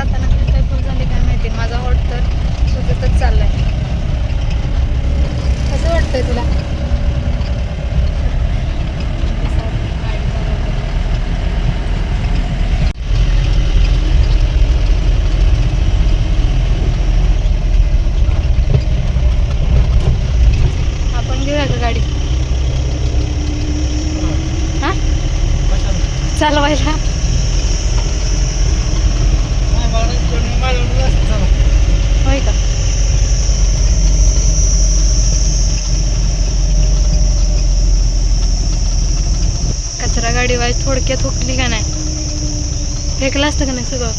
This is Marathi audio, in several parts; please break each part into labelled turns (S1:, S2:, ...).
S1: जाताना काय फुल झाले काय माहिती. माझा हॉट तर सुटतच चाललाय. कसं वाटतंय तुला? आपण घेऊया का गाडी? हा? चालवायला होय का कचरा गाडी थोडक्यात हुकली का नाही? फेकलं असतं का नाही सगळं?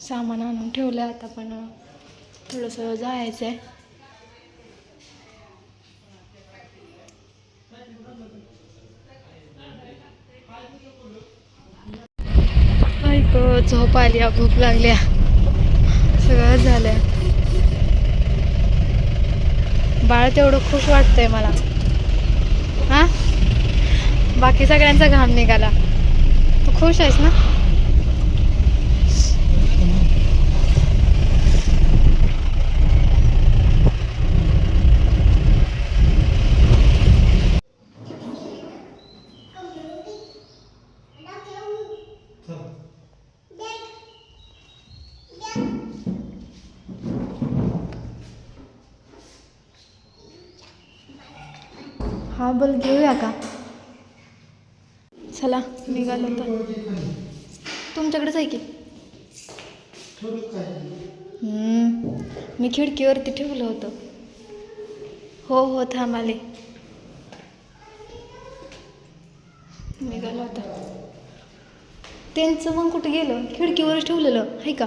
S1: सामान आणून ठेवलं आता पण थोडंसं जायचं आहे ऐक झोप आली भूक लागल्या सगळं झालंय बाळ तेवढं खुश वाटतंय मला. हा? बाकी सगळ्यांचा घाम निघाला. तू खुश आहेस ना? हा बोल घेऊया का? चला निघालो तर तुमच्याकडेच आहे की? हम्म, मी खिडकीवरती ठेवलं होतं. हो हो थांब आले. निघालो आता. त्यांचं मग कुठं गेलं? खिडकीवरच ठेवलेलं आहे का?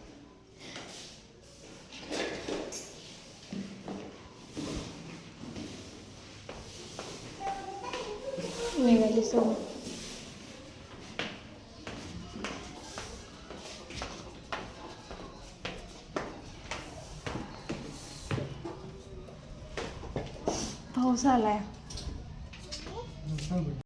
S1: Như là đi xuống Hãy subscribe cho